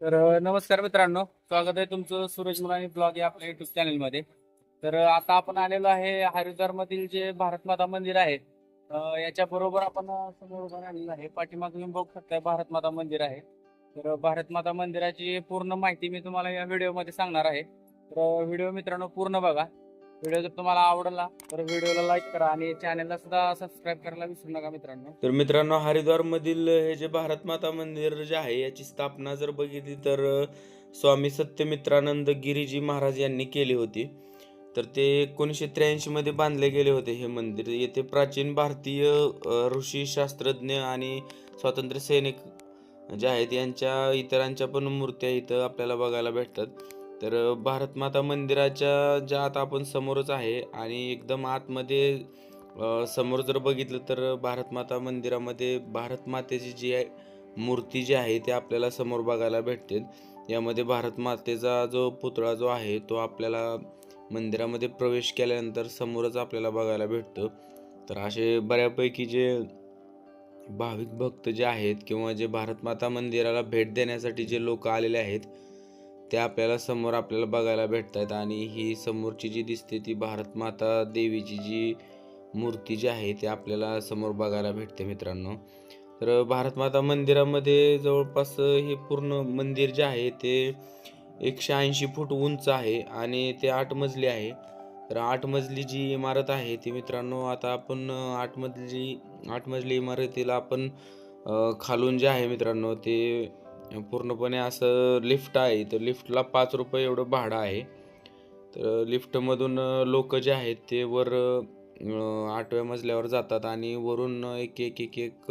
तर नमस्कार मित्रांनो. स्वागत आहे तुमचं सूरज मुलानी ब्लॉग या आपल्या युट्यूब चॅनलमध्ये तर आता आपण आलेलो आहे हरिद्वार मधील जे भारत माता मंदिर आहे याच्या बरोबर आपण समोर उभा राहिलेलो आहे. पाठीमाग तुम्ही बघू शकताय भारत माता मंदिर आहे. तर भारत माता मंदिराची पूर्ण माहिती मी तुम्हाला या व्हिडिओमध्ये सांगणार आहे. तर व्हिडिओ मित्रांनो पूर्ण बघा. व्हिडिओ जर तुम्हाला आवडला तर व्हिडिओला लाईक करा आणि चॅनलला सुद्धा सबस्क्राईब करायला विसरू नका मित्रांनो. तर मित्रांनो हरिद्वार मधील हे जे भारत माता मंदिर जे आहे याची स्थापना जर बघितली तर स्वामी सत्यमित्रानंद गिरीजी महाराज यांनी केली होती. तर ते एकोणीसशे त्र्याऐंशी मध्ये बांधले गेले होते हे मंदिर. येथे प्राचीन भारतीय ऋषी शास्त्रज्ञ आणि स्वातंत्र्य सैनिक जे आहेत यांच्या इतरांच्या पण मूर्त्या इथं आपल्याला बघायला भेटतात. तर भारतमाता मंदिराच्या ज्या आता आपण समोरच आहे आणि एकदम आतमध्ये समोर जर बघितलं तर भारतमाता मंदिरामध्ये भारतमातेची जी आहे मूर्ती जी आहे ती आपल्याला समोर बघायला भेटते. यामध्ये भारतमातेचा जो पुतळा जो आहे तो आपल्याला मंदिरामध्ये प्रवेश केल्यानंतर समोरच आपल्याला बघायला भेटतो. तर असे बऱ्यापैकी जे भाविक भक्त जे आहेत किंवा जे भारतमाता मंदिराला भेट देण्यासाठी जे लोक आलेले आहेत ते आपल्याला समोर आपल्याला बघायला भेटत आहेत आणि ही समोरची जी दिसते ती भारत माता देवीची जी मूर्ती जी आहे ती आपल्याला समोर बघायला भेटते मित्रांनो. तर भारत माता मंदिरामध्ये जवळपास हे पूर्ण मंदिर जे आहे ते एकशे ऐंशी फूट उंच आहे आणि ते आठ मजली आहे. तर आठ मजली जी इमारत आहे ती मित्रांनो आता आपण आठ मजली आठ मजली इमारतीला आपण खालून जे आहे मित्रांनो ते पूर्णपणे असं लिफ्ट आहे तर लिफ्टला पाच रुपये एवढं भाडं आहे. तर लिफ्टमधून लोक जे आहेत ते वर आठव्या मजल्यावर जातात आणि वरून एक एक एक एक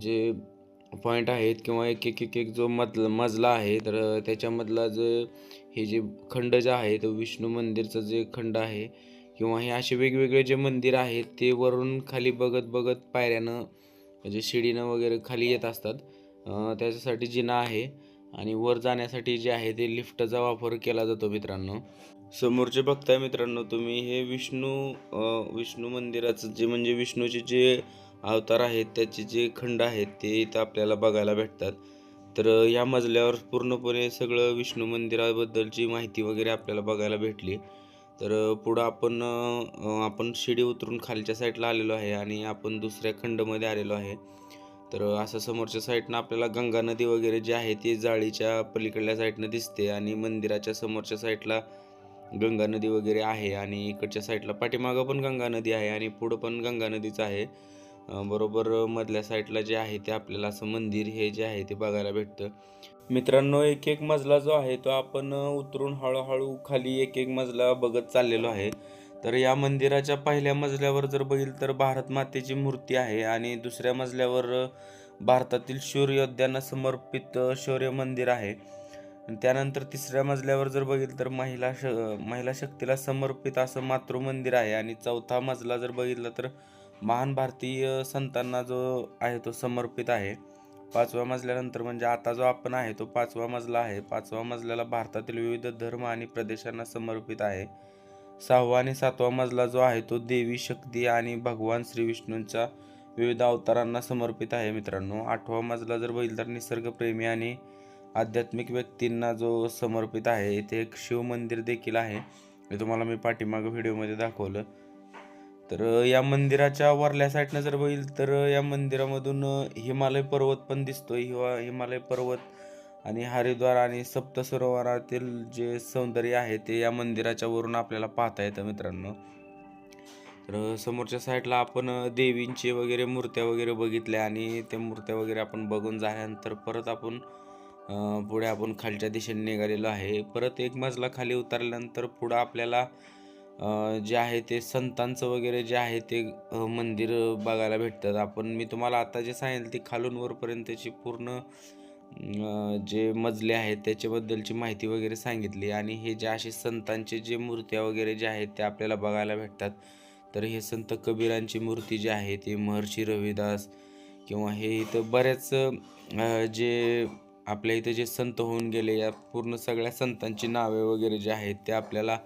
जे पॉईंट आहेत किंवा एक एक एक एक जो मजल मजला आहे तर त्याच्यामधला जे हे जे खंड जे आहे तो विष्णू मंदिरचं जे खंड आहे किंवा हे असे वेगवेगळे जे मंदिर आहेत ते वरून खाली बघत बघत पायऱ्यानं म्हणजे शिडीनं वगैरे खाली येत असतात. त्याच्यासाठी जिना आहे आणि वर जाण्यासाठी जे आहे ते लिफ्टचा वापर केला जातो मित्रांनो. समोरचे बघताय मित्रांनो तुम्ही हे विष्णू विष्णू मंदिराचं जे म्हणजे विष्णूचे जे अवतार आहेत त्याचे जे खंड आहेत ते इथं आपल्याला बघायला भेटतात. तर या मजल्यावर पूर्णपणे सगळं विष्णू मंदिराबद्दलची माहिती वगैरे आपल्याला बघायला भेटली. तर पुढं आपण आपण शिडी उतरून खालच्या साईडला आलेलो आहे आणि आपण दुसऱ्या खंडमध्ये आलेलो आहे. तर असं समोरच्या साईडनं आपल्याला गंगा नदी वगैरे जी आहे ती जाळीच्या पलीकडल्या साईडनं दिसते आणि मंदिराच्या समोरच्या साईडला गंगा नदी वगैरे आहे आणि इकडच्या साईडला पाठीमागं पण गंगा नदी आहे आणि पुढं पण गंगा नदीच आहे. बरोबर मधल्या साईडला जे आहे ते आपल्याला असं मंदिर हे जे आहे ते बघायला भेटतं. मित्रांनो एक एक मजला जो आहे तो आपण उतरून हळूहळू खाली एक एक मजला बघत चाललेलो आहे. तर या मंदिराच्या पहिल्या मजल्यावर जर बघितलं तर भारत मातेची मूर्ती आहे आणि दुसऱ्या मजल्यावर भारतातील शौर्योद्यांना समर्पित शौर्य मंदिर आहे. त्यानंतर तिसऱ्या मजल्यावर जर बघितलं तर महिला श महिला शक्तीला समर्पित असं मातृ मंदिर आहे. आणि चौथा मजला जर बघितला तर महान भारतीय संतांना जो आहे तो समर्पित आहे. पाचव्या मजल्यानंतर म्हणजे आता जो आपण आहे तो पाचवा मजला आहे. पाचव्या मजल्याला भारतातील विविध धर्म आणि प्रदेशांना समर्पित आहे. सहावा आणि सातवा मजला जो आहे तो देवी शक्ती आणि भगवान श्री विष्णूंच्या विविध अवतारांना समर्पित आहे मित्रांनो. आठवा मजला जर बघितला तर निसर्गप्रेमी आणि आध्यात्मिक व्यक्तींना जो समर्पित आहे इथे एक शिव मंदिर देखील आहे. हे तुम्हाला मी पाठीमागं व्हिडिओमध्ये दाखवलं. तर या मंदिराच्या वरल्या साईडनं जर बघितलं तर या मंदिरामधून हिमालय पर्वत पण दिसतो हिवा हिमालय पर्वत आणि हरिद्वार आणि सप्त सरोवरातील जे सौंदर्य आहे ते या मंदिराच्या वरून आपल्याला पाहता येतं मित्रांनो. तर समोरच्या साईडला आपण देवींचे देवींची वगैरे मूर्त्या वगैरे बघितल्या आणि त्या मूर्त्या वगैरे आपण बघून झाल्यानंतर परत आपण पुढे आपण खालच्या दिशेने निघालेलो आहे. परत एक मजला खाली उतरल्यानंतर पुढं आपल्याला जे आहे ते संतांचं वगैरे जे आहे ते मंदिर बघायला भेटतात. आपण मी तुम्हाला आता जे सांगेल ते खालून वरपर्यंतची पूर्ण जे मजले आहेत त्याच्याबद्दलची माहिती वगैरे सांगितली. आणि हे जे असे संतांचे जे मूर्त्या वगैरे जे आहेत ते आपल्याला बघायला भेटतात. तर हे संत कबीरांची मूर्ती जी आहे ती महर्षी रविदास किंवा हे इथं बऱ्याच जे आपल्या इथं जे संत होऊन गेले या पूर्ण सगळ्या संतांची नावे वगैरे जे आहेत ते आपल्याला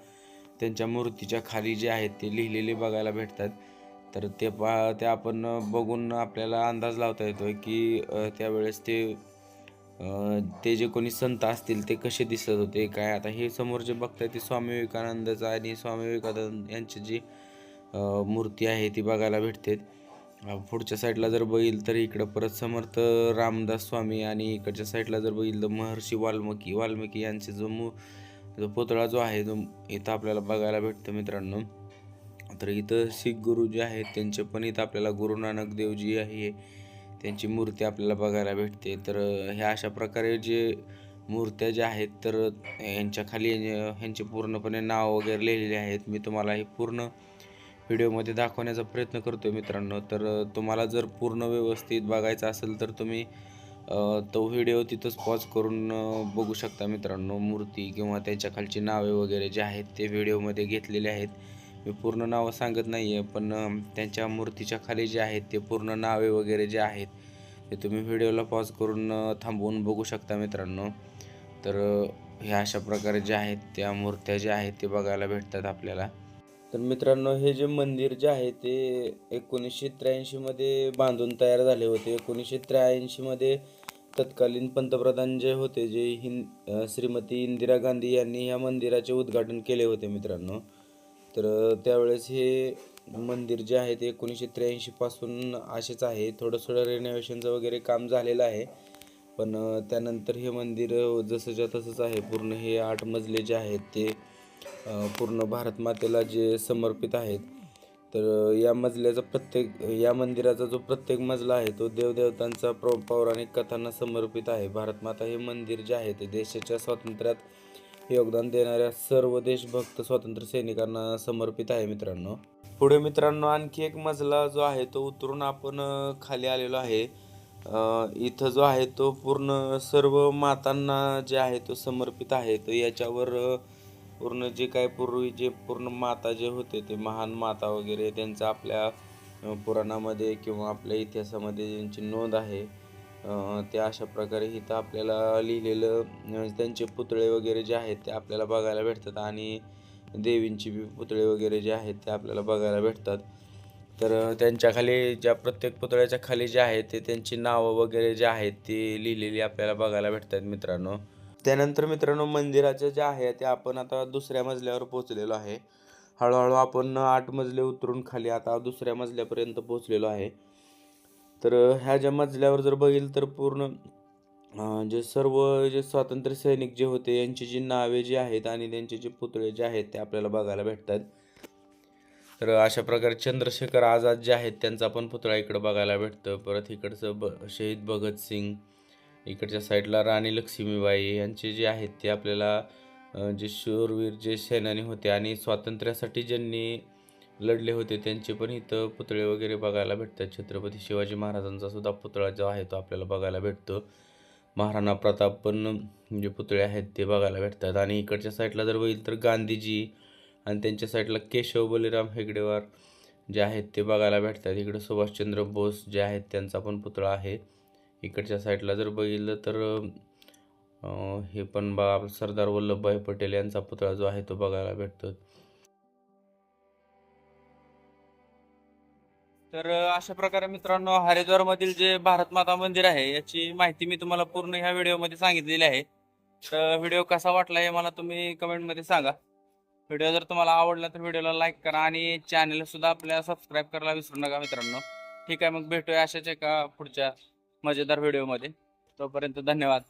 त्यांच्या मूर्तीच्या खाली जे आहेत ते लिहिलेले बघायला भेटतात. तर ते पा ते आपण बघून आपल्याला अंदाज लावता येतो की त्यावेळेस ते ते जे कोणी संत असतील ते कसे दिसत होते काय? आता हे समोर जे बघताय ते स्वामी विवेकानंदाचं आणि स्वामी विवेकानंद यांची जी मूर्ती आहे ती बघायला भेटते पुढच्या साईडला जर बघितलं तर इकडं परत समर्थ रामदास स्वामी आणि इकडच्या साईडला जर बघितलं तर महर्षी वाल्मिकी वाल्मिकी यांचे जो मू जो पुतळा जो आहे जो इथं आपल्याला बघायला भेटतो मित्रांनो. तर इथं शीख गुरु जे आहेत त्यांचे पण इथं आपल्याला गुरु नानक देवजी आहे. त्यांची मूर्ती आपल्याला बघायला भेटते. तर ह्या अशा प्रकारे जे मूर्त्या ज्या आहेत तर यांच्या खाली ह्यांचे पूर्णपणे नाव वगैरे लिहिलेले आहेत. मी तुम्हाला हे पूर्ण व्हिडिओमध्ये दाखवण्याचा प्रयत्न करतो मित्रांनो. तर तुम्हाला जर पूर्ण व्यवस्थित बघायचं असेल तर तुम्ही तो व्हिडिओ तिथंच पॉज करून बघू शकता मित्रांनो. मूर्ती किंवा त्याच्या खालची नावे वगैरे जे आहेत ते व्हिडिओमध्ये घेतलेले आहेत. मी पूर्ण नावं सांगत नाही आहे पण त्यांच्या मूर्तीच्या खाली जे आहेत ते पूर्ण नावे वगैरे जे आहेत ते तुम्ही व्हिडिओला पॉज करून थांबवून बघू शकता मित्रांनो. तर ह्या अशा प्रकारे जे आहेत त्या मूर्त्या ज्या आहेत ते बघायला भेटतात आपल्याला. तर मित्रांनो हे जे मंदिर जे आहे ते एकोणीसशे त्र्याऐंशीमध्ये बांधून तयार झाले होते. एकोणीसशे त्र्याऐंशीमध्ये तत्कालीन पंतप्रधान जे होते जे हिंद श्रीमती इंदिरा गांधी यांनी या मंदिराचे उद्घाटन केले होते मित्रांनो. तर त्यावेळेस हे मंदिर जे आहे ते एकोणीसशे त्र्याऐंशीपासून असेच आहे. थोडं थोडं रेनोव्हेशनचं वगैरे काम झालेलं आहे. पण त्यानंतर हे मंदिर जसंच्या तसंच आहे. पूर्ण हे आठ मजले जे आहेत ते पूर्ण भारत मातेला जे समर्पित आहेत. तर या मजल्याचा प्रत्येक या मंदिराचा जो प्रत्येक मजला आहे तो देवदेवतांचा प्र पौराणिक कथांना समर्पित आहे. भारत माता हे मंदिर जे आहे ते देशाच्या स्वातंत्र्यात योगदान देणाऱ्या सर्व देशभक्त स्वातंत्र्य सैनिकांना समर्पित आहे मित्रांनो. पुढे मित्रांनो आणखी एक मजला जो आहे तो उतरून आपण खाली आलेलो आहे. इथं जो आहे तो पूर्ण सर्व मातांना जे आहे तो समर्पित आहे. तर याच्यावर पूर्ण जे काय पूर्वी जे पूर्ण माता जे होते ते महान माता वगैरे त्यांचा आपल्या पुराणामध्ये किंवा आपल्या इतिहासामध्ये ज्यांची नोंद आहे ते अशा प्रकारे इथं आपल्याला लिहिलेलं म्हणजे त्यांचे पुतळे वगैरे जे आहेत ते आपल्याला बघायला भेटतात आणि देवींची बी पुतळे वगैरे जे आहेत ते आपल्याला बघायला भेटतात. तर त्यांच्याखाली त्यांच्या खाली ज्या प्रत्येक पुतळ्याच्या खाली जे आहेत ते त्यांची नावं वगैरे जे आहेत ती लिहिलेली आपल्याला बघायला भेटतात मित्रांनो. त्यानंतर मित्रांनो मंदिराचं जे आहे ते आपण आता दुसऱ्या मजल्यावर पोहोचलेलो आहे. हळूहळू आपण आठ मजले उतरून खाली आता दुसऱ्या मजल्यापर्यंत पोहोचलेलो आहे. तर ह्या ज्या मजल्यावर जर बघेल तर पूर्ण जे सर्व जे स्वातंत्र्य सैनिक जे होते यांची जी नावे जी आहेत आणि त्यांचे जे पुतळे जे आहेत ते आपल्याला बघायला भेटतात. तर अशा प्रकारे चंद्रशेखर आझाद जे आहेत त्यांचा पण पुतळा इकडं बघायला भेटतं. परत इकडचं ब शहीद भगतसिंग इकडच्या साईडला राणी लक्ष्मीबाई यांचे जे आहेत ते आपल्याला जे शूरवीर जे सेनानी होते आणि स्वातंत्र्यासाठी ज्यांनी लढले होते त्यांचे पण इथं पुतळे वगैरे बघायला भेटतात. छत्रपती शिवाजी महाराजांचा सुद्धा पुतळा जो आहे तो आपल्याला बघायला भेटतो. महाराणा प्रताप पण जे पुतळे आहेत ते बघायला भेटतात. आणि इकडच्या साईडला जर बघितलं तर गांधीजी आणि त्यांच्या साईडला केशव बलिराम हेगडेवार जे आहेत ते बघायला भेटतात. इकडं सुभाषचंद्र बोस जे आहेत त्यांचा पण पुतळा आहे. इकडच्या साईडला जर बघितलं तर हे पण बा सरदार वल्लभभाई पटेल यांचा पुतळा जो आहे तो बघायला भेटतो. तर अशा प्रकारे मित्रांनो हरिद्वार मधील जे भारत माता मंदिर आहे याची माहिती मी तुम्हाला पूर्ण ह्या व्हिडिओमध्ये सांगितलेली आहे. तर व्हिडिओ कसा वाटला हे मला तुम्ही कमेंटमध्ये सांगा. व्हिडिओ जर तुम्हाला आवडला तर व्हिडिओला लाईक करा आणि चॅनल सुद्धा आपल्याला सबस्क्राईब करायला विसरू नका मित्रांनो. ठीक आहे मग भेटूया अशाच एका पुढच्या मजेदार व्हिडिओमध्ये. तोपर्यंत धन्यवाद.